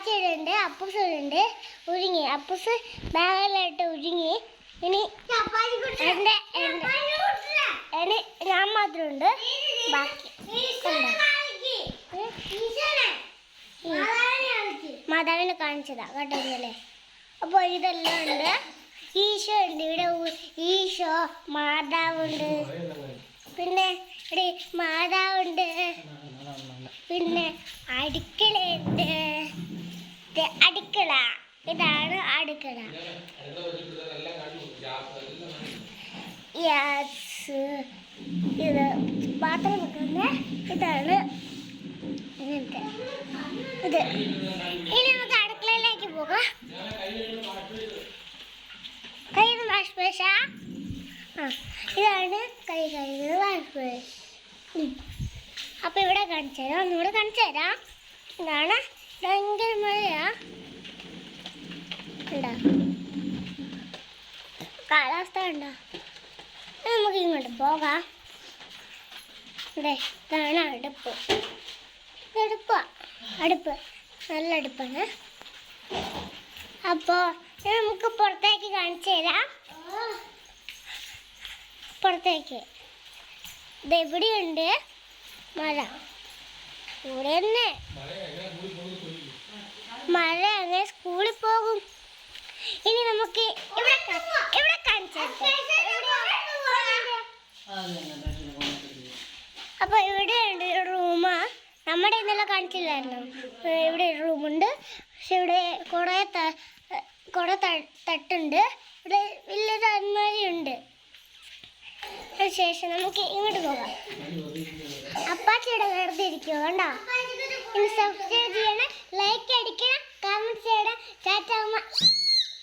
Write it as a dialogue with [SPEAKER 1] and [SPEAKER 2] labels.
[SPEAKER 1] പാച്ചയുണ്ട് അപ്പൂസുണ്ട് ഒരുങ്ങി അപ്പൂസ് ബാഗിലായിട്ട് ഒരുങ്ങി ഇനി എന്റെ എന്റെ എനി ഞാൻ മാത്രമുണ്ട് ബാക്കി മാതാവിനെ കാണിച്ചതാ കേട്ടോ ഇന്നലെ അപ്പോൾ ഇതെല്ലാം ഉണ്ട്. ഈശോ ഉണ്ട് ഇവിടെ ഈശോ മാതാവുണ്ട്. പിന്നെ ഇവിടെ മാതാവുണ്ട്. പിന്നെ അടുക്കളയുണ്ട്. ഇതാണ് അടുക്കള. യെസ് ഇത് പാത്രം വെക്കുന്ന ഇതാണ് ഇങ്ങനത്തെ. ഇത്. ഇനി നമുക്ക് അടുക്കളയിലേക്ക് പോകാം. കൈ വാഷ് ബ്രഷാ ആ? ഇതാണ് കൈ കഴുകുന്നത് വാഷ് ബ്രഷ് അപ്പൊ ഇവിടെ കാണിച്ചു തരാം ഒന്നുകൂടെ കാണിച്ചു തരാം ഇതാണ് ഭയങ്കര മഴയാ ഉണ്ടോ കാലാവസ്ഥ ഉണ്ടോ നമുക്ക് ഇങ്ങോട്ട് പോകാം. അതെ ഇതാണ് അടുപ്പ്. ഇത് അടുപ്പ്. നല്ല അടുപ്പാണ്. അപ്പോൾ നമുക്ക് പുറത്തേക്ക് കാണിച്ചു തരാം. പുറത്തേക്ക്. ഇതെവിടെയുണ്ട് മഴ. ഇവിടെ തന്നെ. മഴ അങ്ങനെ സ്കൂളിൽ പോകും. ഇനി നമുക്ക് ഇവിടെ കാ- ഇവിടെ കാണിച്ചു അപ്പൊ ഇവിടെ ഉണ്ട് റൂമ് നമ്മുടെ ഇന്നലെ കാണിച്ചില്ലായിരുന്നു. ഇവിടെ ഒരു റൂമുണ്ട് പക്ഷെ ഇവിടെ കുറേ കുറേ തട്ടുണ്ട്. ഇവിടെ വലിയൊരു അന്മാരി ഉണ്ട്. അതിനുശേഷം നമുക്ക് ഇങ്ങോട്ട് പോകാം. അപ്പാച്ചിയുടെ വെറുതെ ഇരിക്കുമോ കണ്ടോ? ഇനി സബ്സ്ക്രൈബ് ചെയ്യണേ